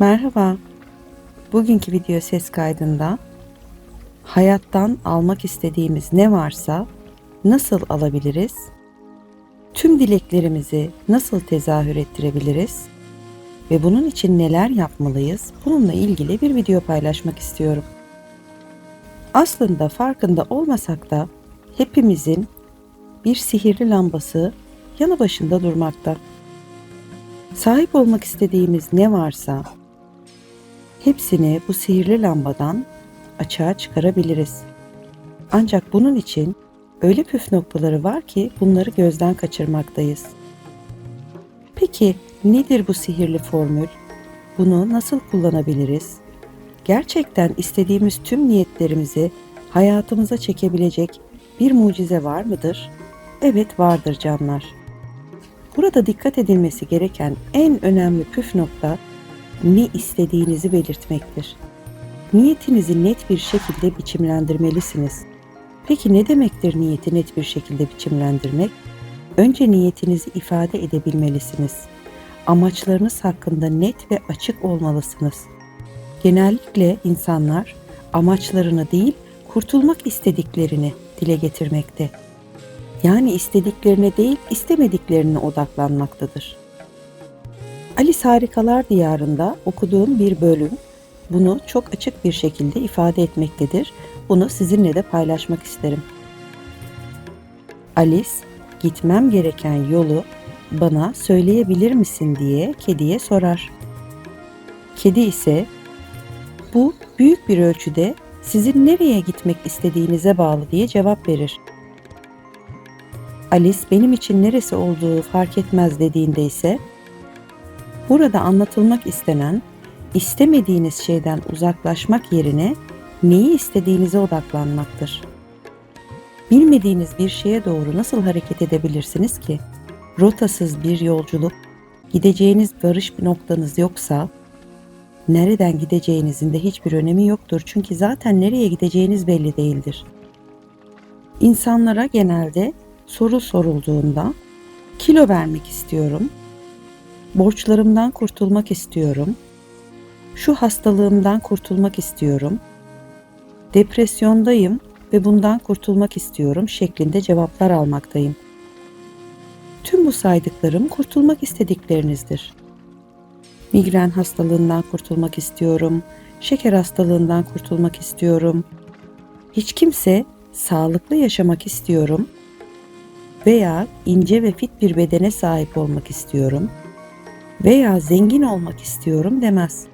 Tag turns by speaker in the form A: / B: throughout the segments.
A: Merhaba. Bugünkü video ses kaydında hayattan almak istediğimiz ne varsa nasıl alabiliriz? Tüm dileklerimizi nasıl tezahür ettirebiliriz? Ve bunun için neler yapmalıyız? Bununla ilgili bir video paylaşmak istiyorum. Aslında farkında olmasak da hepimizin bir sihirli lambası yanı başında durmakta. Sahip olmak istediğimiz ne varsa hepsini bu sihirli lambadan açığa çıkarabiliriz. Ancak bunun için öyle püf noktaları var ki bunları gözden kaçırmaktayız. Peki nedir bu sihirli formül? Bunu nasıl kullanabiliriz? Gerçekten istediğimiz tüm niyetlerimizi hayatımıza çekebilecek bir mucize var mıdır? Evet vardır canlar. Burada dikkat edilmesi gereken en önemli püf nokta ne istediğinizi belirtmektir. Niyetinizi net bir şekilde biçimlendirmelisiniz. Peki ne demektir niyeti net bir şekilde biçimlendirmek? Önce niyetinizi ifade edebilmelisiniz. Amaçlarınız hakkında net ve açık olmalısınız. Genellikle insanlar amaçlarını değil, kurtulmak istediklerini dile getirmekte. Yani istediklerine değil, istemediklerine odaklanmaktadır. Alice Harikalar Diyarı'nda okuduğum bir bölüm bunu çok açık bir şekilde ifade etmektedir. Bunu sizinle de paylaşmak isterim. Alice, gitmem gereken yolu bana söyleyebilir misin diye kediye sorar. Kedi ise bu büyük bir ölçüde sizin nereye gitmek istediğinize bağlı diye cevap verir. Alice benim için neresi olduğu fark etmez dediğinde ise burada anlatılmak istenen istemediğiniz şeyden uzaklaşmak yerine neyi istediğinize odaklanmaktır. Bilmediğiniz bir şeye doğru nasıl hareket edebilirsiniz ki? Rotasız bir yolculuk, gideceğiniz varış bir noktanız yoksa nereden gideceğinizin de hiçbir önemi yoktur. Çünkü zaten nereye gideceğiniz belli değildir. İnsanlara genelde soru sorulduğunda kilo vermek istiyorum, borçlarımdan kurtulmak istiyorum, şu hastalığımdan kurtulmak istiyorum, depresyondayım ve bundan kurtulmak istiyorum şeklinde cevaplar almaktayım. Tüm bu saydıklarım kurtulmak istediklerinizdir. Migren hastalığından kurtulmak istiyorum, şeker hastalığından kurtulmak istiyorum. Hiç kimse sağlıklı yaşamak istiyorum veya ince ve fit bir bedene sahip olmak istiyorum veya zengin olmak istiyorum demez.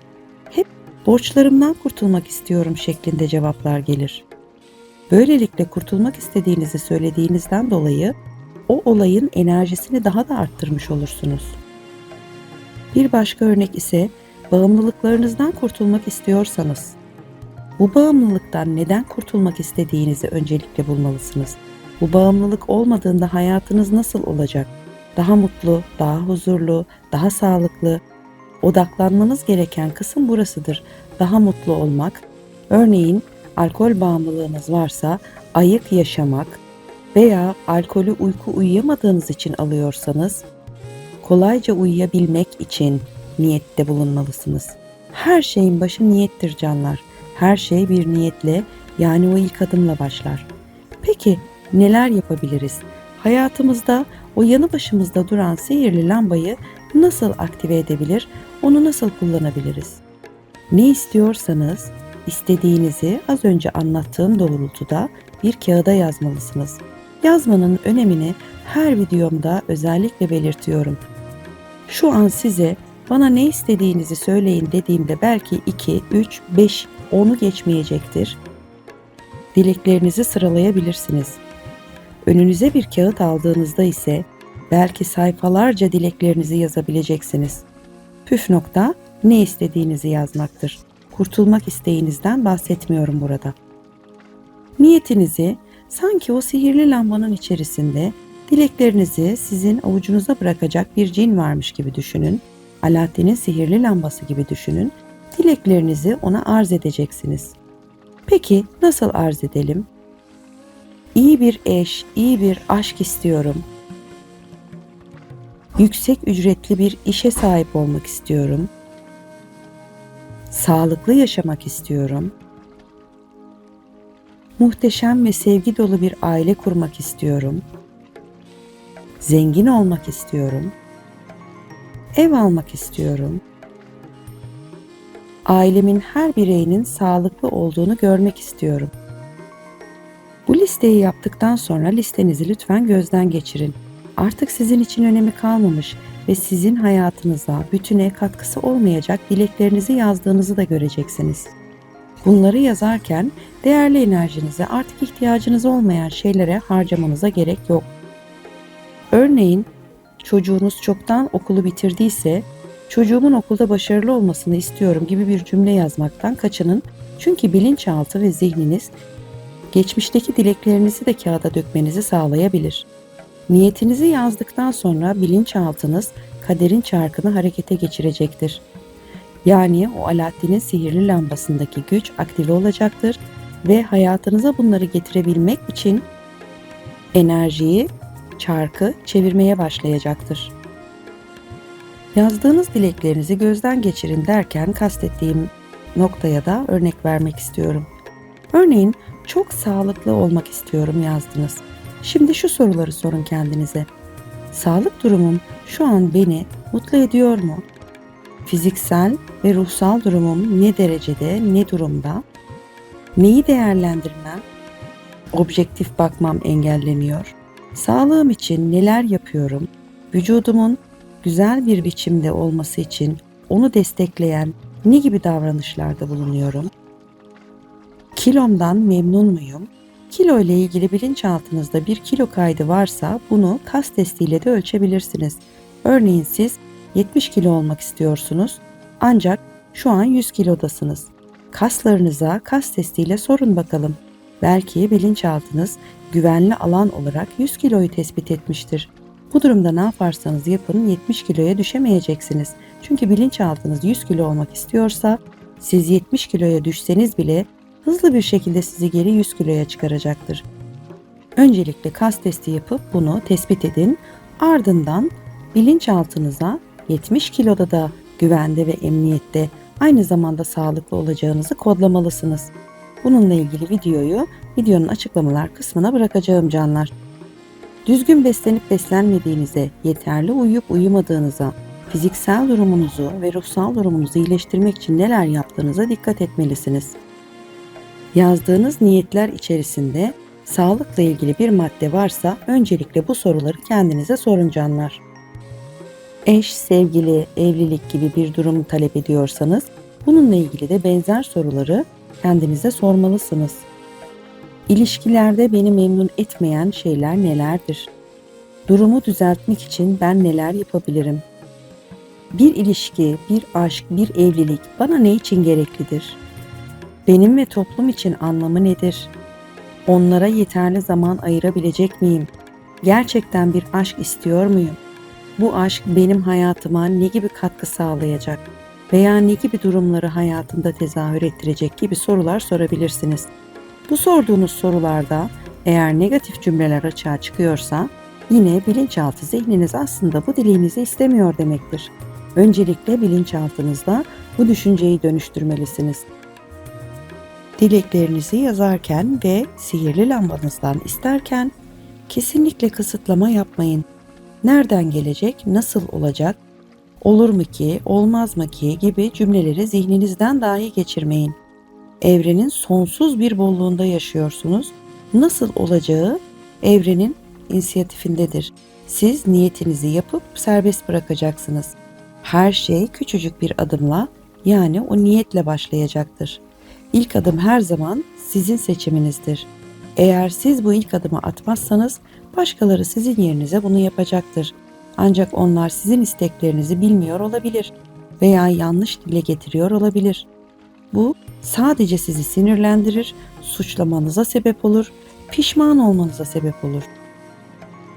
A: Hep borçlarımdan kurtulmak istiyorum şeklinde cevaplar gelir. Böylelikle kurtulmak istediğinizi söylediğinizden dolayı o olayın enerjisini daha da arttırmış olursunuz. Bir başka örnek ise bağımlılıklarınızdan kurtulmak istiyorsanız bu bağımlılıktan neden kurtulmak istediğinizi öncelikle bulmalısınız. Bu bağımlılık olmadığında hayatınız nasıl olacak? Daha mutlu, daha huzurlu, daha sağlıklı. Odaklanmanız gereken kısım burasıdır. Daha mutlu olmak. Örneğin alkol bağımlılığınız varsa ayık yaşamak veya alkolü uyku uyuyamadığınız için alıyorsanız kolayca uyuyabilmek için niyette bulunmalısınız. Her şeyin başı niyettir canlar. Her şey bir niyetle yani o ilk adımla başlar. Peki neler yapabiliriz? Hayatımızda o yanı başımızda duran sihirli lambayı nasıl aktive edebilir, onu nasıl kullanabiliriz? Ne istiyorsanız istediğinizi az önce anlattığım doğrultuda bir kağıda yazmalısınız. Yazmanın önemini her videomda özellikle belirtiyorum. Şu an size bana ne istediğinizi söyleyin dediğimde belki 2, 3, 5, 10'u geçmeyecektir. Dileklerinizi sıralayabilirsiniz. Önünüze bir kağıt aldığınızda ise belki sayfalarca dileklerinizi yazabileceksiniz. Püf nokta ne istediğinizi yazmaktır. Kurtulmak isteğinizden bahsetmiyorum burada. Niyetinizi sanki o sihirli lambanın içerisinde dileklerinizi sizin avucunuza bırakacak bir cin varmış gibi düşünün. Alaaddin'in sihirli lambası gibi düşünün. Dileklerinizi ona arz edeceksiniz. Peki nasıl arz edelim? İyi bir eş, iyi bir aşk istiyorum. Yüksek ücretli bir işe sahip olmak istiyorum. Sağlıklı yaşamak istiyorum. Muhteşem ve sevgi dolu bir aile kurmak istiyorum. Zengin olmak istiyorum. Ev almak istiyorum. Ailemin her bireyinin sağlıklı olduğunu görmek istiyorum. Listeyi yaptıktan sonra listenizi lütfen gözden geçirin. Artık sizin için önemi kalmamış ve sizin hayatınıza bütüne katkısı olmayacak dileklerinizi yazdığınızı da göreceksiniz. Bunları yazarken değerli enerjinizi artık ihtiyacınız olmayan şeylere harcamanıza gerek yok. Örneğin çocuğunuz çoktan okulu bitirdiyse çocuğumun okulda başarılı olmasını istiyorum gibi bir cümle yazmaktan kaçının çünkü bilinçaltı ve zihniniz geçmişteki dileklerinizi de kağıda dökmenizi sağlayabilir. Niyetinizi yazdıktan sonra bilinçaltınız kaderin çarkını harekete geçirecektir. Yani o Alaaddin'in sihirli lambasındaki güç aktive olacaktır ve hayatınıza bunları getirebilmek için enerjiyi, çarkı çevirmeye başlayacaktır. Yazdığınız dileklerinizi gözden geçirin derken kastettiğim noktaya da örnek vermek istiyorum. Örneğin çok sağlıklı olmak istiyorum yazdınız. Şimdi şu soruları sorun kendinize. Sağlık durumum şu an beni mutlu ediyor mu? Fiziksel ve ruhsal durumum ne derecede, ne durumda? Neyi değerlendirmem? Objektif bakmam engelleniyor. Sağlığım için neler yapıyorum? Vücudumun güzel bir biçimde olması için onu destekleyen ne gibi davranışlarda bulunuyorum? Kilomdan memnun muyum? Kilo ile ilgili bilinçaltınızda bir kilo kaydı varsa bunu kas testiyle de ölçebilirsiniz. Örneğin siz 70 kilo olmak istiyorsunuz ancak şu an 100 kilodasınız. Kaslarınıza kas testiyle sorun bakalım. Belki bilinçaltınız güvenli alan olarak 100 kiloyu tespit etmiştir. Bu durumda ne yaparsanız yapın 70 kiloya düşemeyeceksiniz. Çünkü bilinçaltınız 100 kilo olmak istiyorsa siz 70 kiloya düşseniz bile hızlı bir şekilde sizi geri 100 kiloya çıkaracaktır. Öncelikle kas testi yapıp bunu tespit edin. Ardından bilinçaltınıza 70 kiloda da güvende ve emniyette aynı zamanda sağlıklı olacağınızı kodlamalısınız. Bununla ilgili videoyu videonun açıklamalar kısmına bırakacağım canlar. Düzgün beslenip beslenmediğinize, yeterli uyuyup uyumadığınıza, fiziksel durumunuzu ve ruhsal durumunuzu iyileştirmek için neler yaptığınıza dikkat etmelisiniz. Yazdığınız niyetler içerisinde sağlıkla ilgili bir madde varsa öncelikle bu soruları kendinize sorun canlar. Eş, sevgili, evlilik gibi bir durum talep ediyorsanız bununla ilgili de benzer soruları kendinize sormalısınız. İlişkilerde beni memnun etmeyen şeyler nelerdir? Durumu düzeltmek için ben neler yapabilirim? Bir ilişki, bir aşk, bir evlilik bana ne için gereklidir? Benim ve toplum için anlamı nedir? Onlara yeterli zaman ayırabilecek miyim? Gerçekten bir aşk istiyor muyum? Bu aşk benim hayatıma ne gibi katkı sağlayacak veya ne gibi durumları hayatımda tezahür ettirecek gibi sorular sorabilirsiniz. Bu sorduğunuz sorularda eğer negatif cümleler açığa çıkıyorsa yine bilinçaltı zihniniz aslında bu dileğinizi istemiyor demektir. Öncelikle bilinçaltınızda bu düşünceyi dönüştürmelisiniz. Dileklerinizi yazarken ve sihirli lambanızdan isterken kesinlikle kısıtlama yapmayın. Nereden gelecek, nasıl olacak, olur mu ki, olmaz mı ki gibi cümleleri zihninizden dahi geçirmeyin. Evrenin sonsuz bir bolluğunda yaşıyorsunuz. Nasıl olacağı evrenin inisiyatifindedir. Siz niyetinizi yapıp serbest bırakacaksınız. Her şey küçücük bir adımla yani o niyetle başlayacaktır. İlk adım her zaman sizin seçiminizdir. Eğer siz bu ilk adımı atmazsanız başkaları sizin yerinize bunu yapacaktır. Ancak onlar sizin isteklerinizi bilmiyor olabilir veya yanlış dile getiriyor olabilir. Bu sadece sizi sinirlendirir, suçlamanıza sebep olur, pişman olmanıza sebep olur.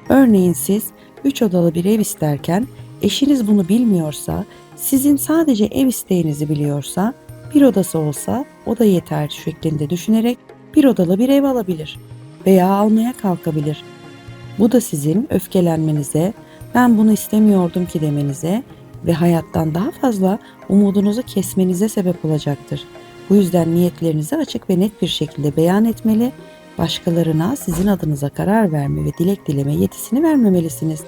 A: Örneğin siz 3 odalı bir ev isterken eşiniz bunu bilmiyorsa, sizin sadece ev isteğinizi biliyorsa, bir odası olsa o da yeter şeklinde düşünerek bir odalı bir ev alabilir veya almaya kalkabilir. Bu da sizin öfkelenmenize, ben bunu istemiyordum ki demenize, ve hayattan daha fazla umudunuzu kesmenize sebep olacaktır. Bu yüzden niyetlerinizi açık ve net bir şekilde beyan etmeli, başkalarına sizin adınıza karar verme ve dilek dileme yetisini vermemelisiniz.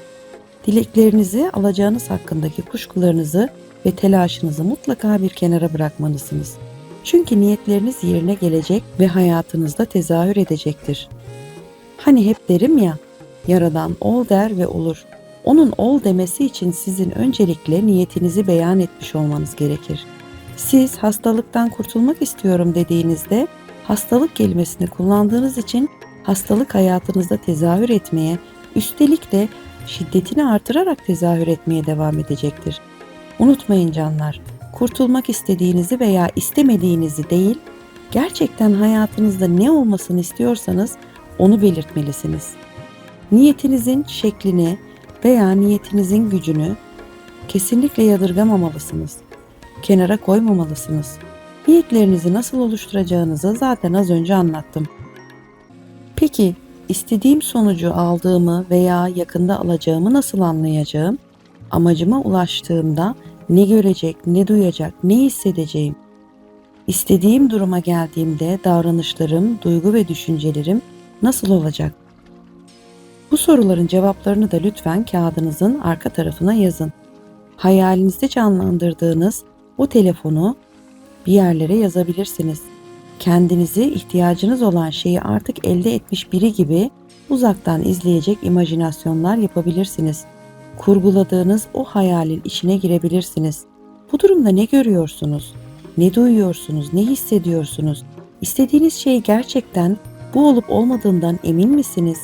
A: Dileklerinizi, alacağınız hakkındaki kuşkularınızı ve telaşınızı mutlaka bir kenara bırakmalısınız. Çünkü niyetleriniz yerine gelecek ve hayatınızda tezahür edecektir. Hani hep derim ya, Yaradan ol der ve olur. Onun ol demesi için sizin öncelikle niyetinizi beyan etmiş olmanız gerekir. Siz hastalıktan kurtulmak istiyorum dediğinizde hastalık kelimesini kullandığınız için hastalık hayatınızda tezahür etmeye, üstelik de şiddetini artırarak tezahür etmeye devam edecektir. Unutmayın canlar, kurtulmak istediğinizi veya istemediğinizi değil, gerçekten hayatınızda ne olmasını istiyorsanız onu belirtmelisiniz. Niyetinizin şeklini veya niyetinizin gücünü kesinlikle yadırgamamalısınız. Kenara koymamalısınız. Niyetlerinizi nasıl oluşturacağınızı zaten az önce anlattım. Peki istediğim sonucu aldığımı veya yakında alacağımı nasıl anlayacağım? Amacıma ulaştığımda ne görecek, ne duyacak, ne hissedeceğim? İstediğim duruma geldiğimde davranışlarım, duygu ve düşüncelerim nasıl olacak? Bu soruların cevaplarını da lütfen kağıdınızın arka tarafına yazın. Hayalinizde canlandırdığınız o telefonu bir yerlere yazabilirsiniz. Kendinizi ihtiyacınız olan şeyi artık elde etmiş biri gibi uzaktan izleyecek imajinasyonlar yapabilirsiniz. Kurguladığınız o hayalin içine girebilirsiniz. Bu durumda ne görüyorsunuz? Ne duyuyorsunuz? Ne hissediyorsunuz? İstediğiniz şey gerçekten bu olup olmadığından emin misiniz?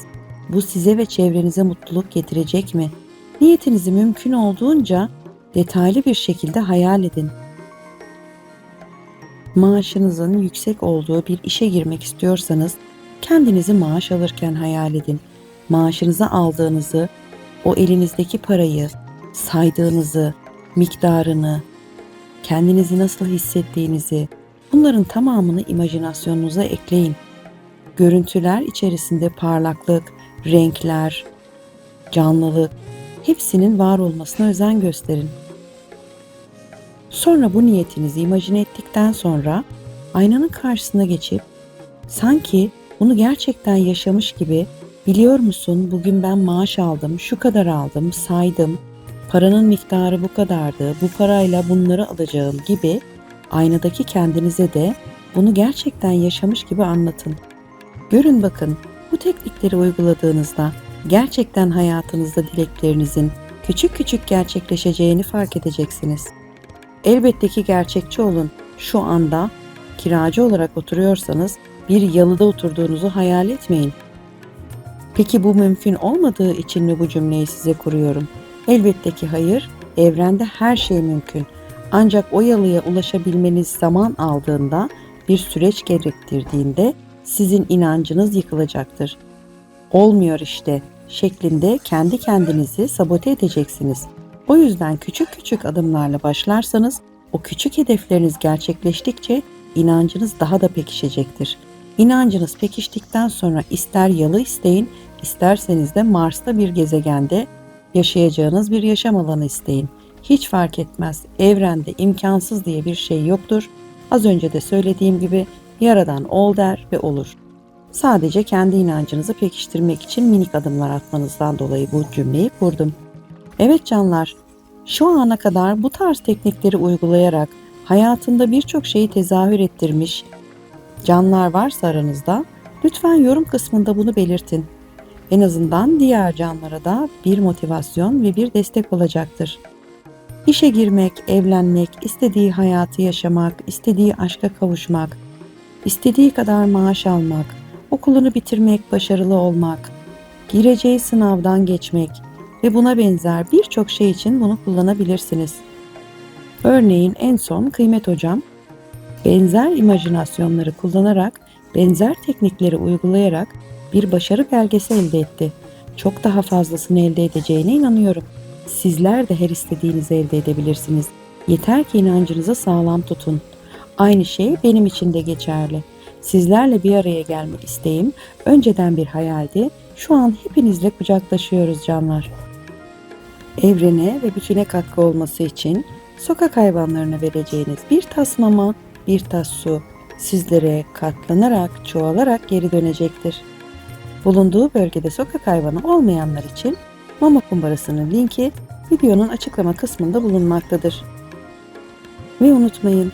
A: Bu size ve çevrenize mutluluk getirecek mi? Niyetinizi mümkün olduğunca detaylı bir şekilde hayal edin. Maaşınızın yüksek olduğu bir işe girmek istiyorsanız kendinizi maaş alırken hayal edin. Maaşınızı aldığınızı, o elinizdeki parayı, saydığınızı, miktarını, kendinizi nasıl hissettiğinizi, bunların tamamını imajinasyonunuza ekleyin. Görüntüler içerisinde parlaklık, renkler, canlılık hepsinin var olmasına özen gösterin. Sonra bu niyetinizi imajine ettikten sonra aynanın karşısına geçip sanki bunu gerçekten yaşamış gibi biliyor musun bugün ben maaş aldım, şu kadar aldım, saydım, paranın miktarı bu kadardı, bu parayla bunları alacağım gibi aynadaki kendinize de bunu gerçekten yaşamış gibi anlatın. Görün bakın bu teknikleri uyguladığınızda gerçekten hayatınızda dileklerinizin küçük küçük gerçekleşeceğini fark edeceksiniz. Elbette ki gerçekçi olun. Şu anda kiracı olarak oturuyorsanız bir yalıda oturduğunuzu hayal etmeyin. Peki bu mümkün olmadığı için mi bu cümleyi size kuruyorum? Elbette ki hayır. Evrende her şey mümkün. Ancak o yalıya ulaşabilmeniz zaman aldığında, bir süreç gerektirdiğinde sizin inancınız yıkılacaktır. Olmuyor işte şeklinde kendi kendinizi sabote edeceksiniz. O yüzden küçük küçük adımlarla başlarsanız o küçük hedefleriniz gerçekleştikçe inancınız daha da pekişecektir. İnancınız pekiştikten sonra ister yalı isteyin, isterseniz de Mars'ta bir gezegende yaşayacağınız bir yaşam alanı isteyin. Hiç fark etmez. Evrende imkansız diye bir şey yoktur. Az önce de söylediğim gibi Yaradan ol der ve olur. Sadece kendi inancınızı pekiştirmek için minik adımlar atmanızdan dolayı bu cümleyi kurdum. Evet canlar, şu ana kadar bu tarz teknikleri uygulayarak hayatında birçok şeyi tezahür ettirmiş canlar varsa aranızda lütfen yorum kısmında bunu belirtin. En azından diğer canlara da bir motivasyon ve bir destek olacaktır. İşe girmek, evlenmek, istediği hayatı yaşamak, istediği aşka kavuşmak, istediği kadar maaş almak, okulunu bitirmek, başarılı olmak, gireceği sınavdan geçmek ve buna benzer birçok şey için bunu kullanabilirsiniz. Örneğin en son Kıymet Hocam benzer imajinasyonları kullanarak, benzer teknikleri uygulayarak bir başarı belgesi elde etti. Çok daha fazlasını elde edeceğine inanıyorum. Sizler de her istediğinizi elde edebilirsiniz. Yeter ki inancınızı sağlam tutun. Aynı şey benim için de geçerli. Sizlerle bir araya gelmek isteğim önceden bir hayaldi. Şu an hepinizle kucaklaşıyoruz canlar. Evrene ve bütüne katkı olması için sokak hayvanlarına vereceğiniz bir tas mama, bir tas su sizlere katlanarak, çoğalarak geri dönecektir. Bulunduğu bölgede sokak hayvanı olmayanlar için mama kumbarasının linki videonun açıklama kısmında bulunmaktadır. Ve unutmayın,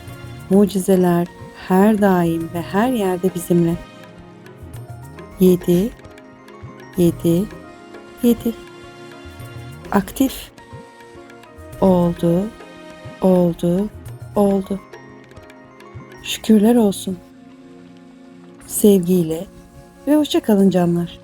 A: mucizeler her daim ve her yerde bizimle. 7 7 7 Aktif oldu, oldu, oldu. Şükürler olsun. Sevgiyle ve hoşça kalın canlar.